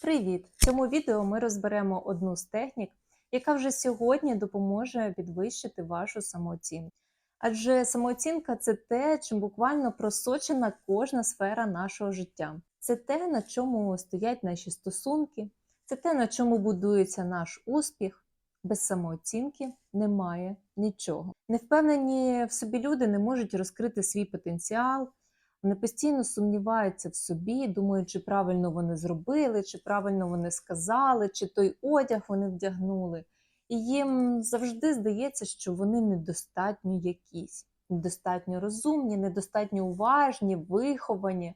Привіт! В цьому відео ми розберемо одну з технік, яка вже сьогодні допоможе підвищити вашу самооцінку. Адже самооцінка це те, чим буквально просочена кожна сфера нашого життя. Це те, на чому стоять наші стосунки, це те, на чому будується наш успіх. Без самооцінки немає нічого. Невпевнені в собі люди не можуть розкрити свій потенціал, вони постійно сумніваються в собі, думають, чи правильно вони зробили, чи правильно вони сказали, чи той одяг вони вдягнули. І їм завжди здається, що вони недостатньо якісь, недостатньо розумні, недостатньо уважні, виховані.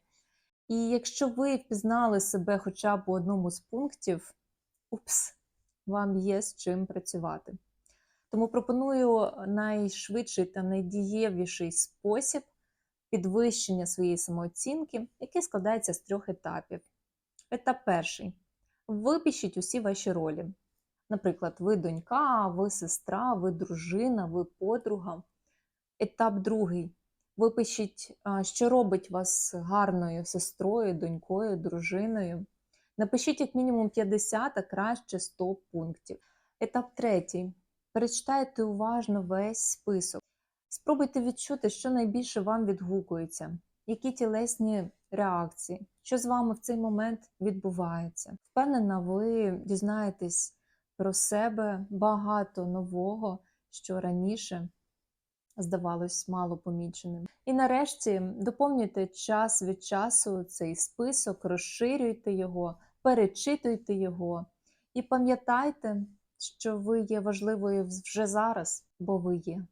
І якщо ви впізнали себе хоча б у одному з пунктів, упс, вам є з чим працювати. Тому пропоную найшвидший та найдієвіший спосіб підвищення своєї самооцінки, який складається з трьох етапів. Етап перший. Випишіть усі ваші ролі. Наприклад, ви донька, ви сестра, ви дружина, ви подруга. Етап другий. Випишіть, що робить вас гарною сестрою, донькою, дружиною. Напишіть як мінімум 50, а краще 100 пунктів. Етап третій. Перечитайте уважно весь список. Спробуйте відчути, що найбільше вам відгукується, які тілесні реакції, що з вами в цей момент відбувається. Впевнена, ви дізнаєтесь про себе багато нового, що раніше здавалось мало поміченим. І нарешті доповнюйте час від часу цей список, розширюйте його, перечитуйте його і пам'ятайте, що ви є важливою вже зараз, бо ви є.